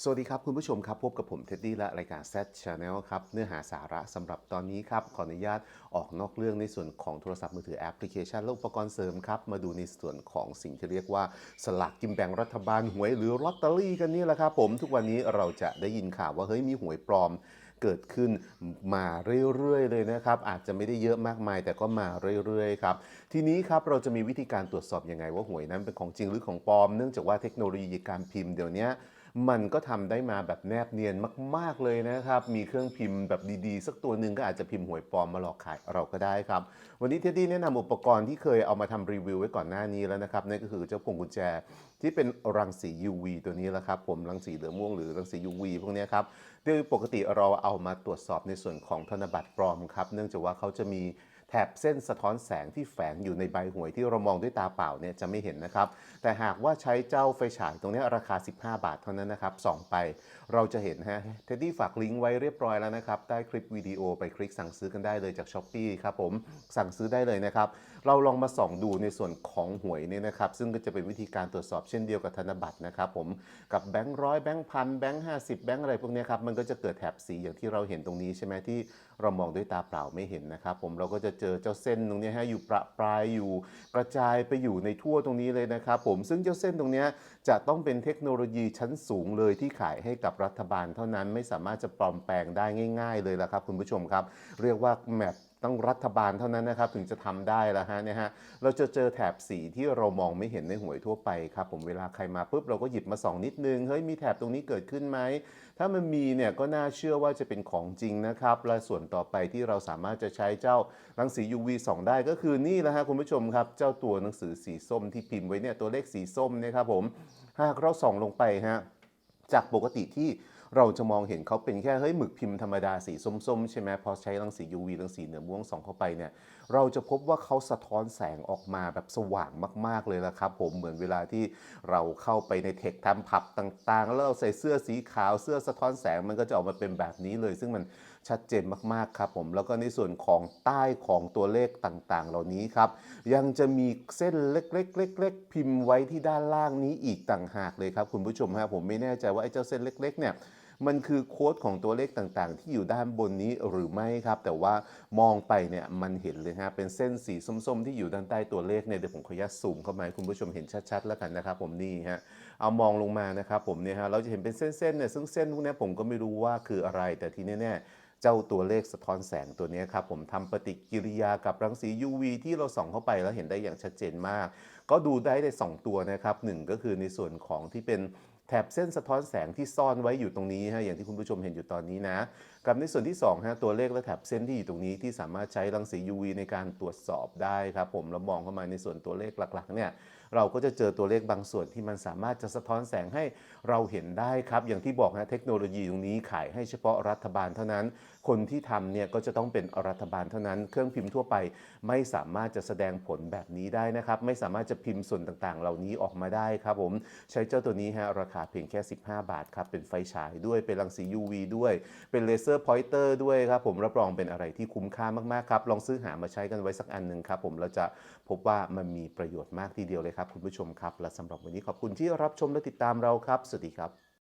สวัสดีครับคุณผู้ชมครับพบกับผมเท็ดดี้และรายการ Z Channel ครับเนื้อหาสาระสำหรับตอนนี้ครับขออนุญาตออกนอกเรื่องในส่วนของโทรศัพท์มือถือแอปพลิเคชันและอุปกรณ์เสริมครับมาดูในส่วนของสิ่งที่เรียกว่าสลากกินแบ่งรัฐบาลหวยหรือลอตเตอรี่กันนี่แหละครับผมทุกวันนี้เราจะได้ยินข่าวว่าเฮ้ยมีหวยปลอมเกิดขึ้นมาเรื่อยๆเลยนะครับ อาจจะไม่ได้เยอะมากมาย แต่ก็มาเรื่อยๆครับ ทีนี้ครับเราจะมีวิธีการตรวจสอบยังไงว่าหวยนั้นเป็นของจริงหรือของปลอม เนื่องจากว่าเทคโนโลยีการพิมพ์เดี๋ยวนี้ มันก็ทำได้มาแบบแนบเนียนมาก ๆเลยนะครับ มีเครื่องพิมพ์แบบดีๆ สักตัวหนึ่งก็อาจจะพิมพ์หวยปลอมมาหลอกขายเราก็ได้ครับ วันนี้เท็ดดี้แนะนำอุปกรณ์ที่เคยเอามาทำรีวิวไว้ก่อนหน้านี้แล้วนะครับนั่นก็คือเจ้าพวงกุญแจที่เป็นรังสี UV ตัวนี้แหละครับผมรังสีเหลืองม่วงหรือรังสี UV พวกนี้ครับโดยปกติเราเอามาตรวจสอบในส่วนของธนบัตรปลอมครับเนื่องจากว่าเขาจะมี แถบเส้นสะท้อนแสงที่แฝงอยู่ในใบหวยที่เรามองด้วยตาเปล่าเนี่ยจะไม่เห็นนะครับ แต่หากว่าใช้เจ้าไฟฉายตรงนี้ราคา 15 บาทเท่านั้นนะครับส่องไปเราจะเห็นฮะเท็ดดี้ฝากลิงก์ไว้เรียบร้อยแล้วนะครับ ใต้คลิปวิดีโอไปคลิกสั่งซื้อกันได้เลยจาก s h อ p e e ครับผมสั่งซื้อได้เลยนะครับ เราลองมาส่องดูในส่วนของหวยเนี่ยนะครับ ซึ่งก็จะเป็นวิธีการตรวจสอบเช่นเดียวกับธนบัตรนะครับผมกับแบงค์ร้อยแบงค์พันแบงค์ห้าสิบแบงค์อะไรพวกนี้ครับมันก็จะเกิดแถบสีอย่างที่เราเห็นตรงนี้ใช่ไหมที่เรามองด้วยตาเปล่าไม่เห็นนะครับผมเราก็จะเจอเจ้าเส้นตรงนี้ฮะอยู่ประปรายอยู่กระจายไปอยู่ในทั่วตรงนี้เลยนะครับผมซึ่งเจ้าเส้นตรงนี้จะต้องเป็นเทคโนโลยีชั้นสูงเลยที่ขายให้กับรัฐบาลเท่านั้นไม่สามารถจะปลอมแปลงได้ง่าย ๆ เลยละครับคุณผู้ชมครับ เรียกว่าแมป ต้องรัฐบาลเท่านั้นนะครับ ถึงจะทำได้ล้วฮะเนี่ยฮะเราจะเจอแถบสีที่เรามองไม่เห็นในหวยทั่วไปครับ ผมเวลาใครมาปุ๊บเราก็หยิบมาส่องนิดนึงเฮ้ยมีแถบตรงนี้เกิดขึ้นไหมถ้ามันมีเนี่ยก็น่าเชื่อว่าจะเป็นของจริงนะครับ และส่วนต่อไปที่เราสามารถจะใช้เจ้ารังสี UV ส่องได้ก็คือนี่แหละฮะคุณผู้ชมครับ เจ้าตัวหนังสือสีส้มที่พิมพ์ไว้เนี่ยตัวเลขสีส้มเนะครับผมหากเราส่องลงไปฮะจากปกติที่ เราจะมองเห็นเขาเป็นแค่เฮ้ยหมึกพิมพ์ธรรมดาสีส้มๆ ใช่ไหมพอใช้รังสี UV รังสีเหนือม่วงส่องเข้าไปเนี่ยเราจะพบว่าเขาสะท้อนแสงออกมาแบบสว่างมาก ๆเลยละครับผมเหมือนเวลาที่เราเข้าไปในเทคทำผับต่างๆ แล้วเราใส่เสื้อสีขาวเสื้อสะท้อนแสงมันก็จะออกมาเป็นแบบนี้เลย ซึ่งมันชัดเจนมากๆครับผมแล้วก็ในส่วนของใต้ของตัวเลขต่างๆ เหล่านี้ครับ ยังจะมีเส้นเล็กๆเล็กๆพิมพ์ไว้ที่ด้านล่างนี้อีกต่างหากเลยครับ คุณผู้ชมฮะผมไม่แน่ใจว่าไอ้เจ้าเส้นเล็กๆเนี่ย มันคือโค้ดของตัวเลขต่างๆ ที่อยู่ด้านบนนี้หรือไม่ครับ แต่ว่ามองไปเนี่ยมันเห็นเลยฮะเป็นเส้นสีส้มๆ ที่อยู่ด้านใต้ตัวเลขเนี่ยเดี๋ยวผมขออนุญาตซูมเข้ามาให้คุณผู้ชมเห็นชัดๆ แล้วกันนะครับ ผมนี่ฮะเอามองลงมานะครับผมเนี่ยฮะเราจะเห็นเป็นเส้นๆเนี่ยซึ่งเส้นพวกนี้ผมก็ไม่รู้ว่าคืออะไรแต่ทีแน่ๆเจ้าตัวเลขสะท้อนแสงตัวนี้ครับ ผมทำปฏิกิริยากับรังสี UV ที่เราส่องเข้าไปแล้วเห็นได้อย่างชัดเจนมาก ก็ดูได้ได้สองตัวนะครับหนึ่งก็คือในส่วนของที่เป็น ถบเส้นสะท้อนแสงที่ซ่อนไว้อยู่ตรงนี้ฮะอย่างที่คุณผู้ชมเห็นอยู่ตอนนี้นะ กับในส่วนที่2ฮะตัวเลขและแถบเส้นที่อยู่ตรงนี้ที่สามารถใช้รังสี UV ในการตรวจสอบได้ครับผมแล้วมองเข้ามาในส่วนตัวเลขหลักๆเนี่ยเราก็จะเจอตัวเลขบางส่วนที่มันสามารถจะสะท้อนแสงให้เราเห็นได้ครับ อย่างที่บอกนะเทคโนโลยีตรงนี้ขายให้เฉพาะรัฐบาลเท่านั้น คนที่ทำเนี่ยก็จะต้องเป็นรัฐบาลเท่านั้น เครื่องพิมพ์ทั่วไป ไม่สามารถจะแสดงผลแบบนี้ได้นะครับ ไม่สามารถจะพิมพ์ส่วนต่างๆ เหล่านี้ออกมาได้ครับผมใช้เจ้าตัวนี้ฮะราคาาเพียงแค่ 15 บาทครับ เป็นไฟฉายด้วย เป็นรังสี UV ด้วย เป็นเลเซอร์พอยเตอร์ด้วยครับ ผมรับรองเป็นอะไรที่คุ้มค่ามากๆครับ ลองซื้อหามาใช้กันไว้สักอันหนึ่งครับ ผมเราจะพบว่ามันมีประโยชน์มากทีเดียวเลยครับคุณผู้ชมครับ และสำหรับวันนี้ขอบคุณที่รับชมและติดตามเราครับ สวัสดีครับ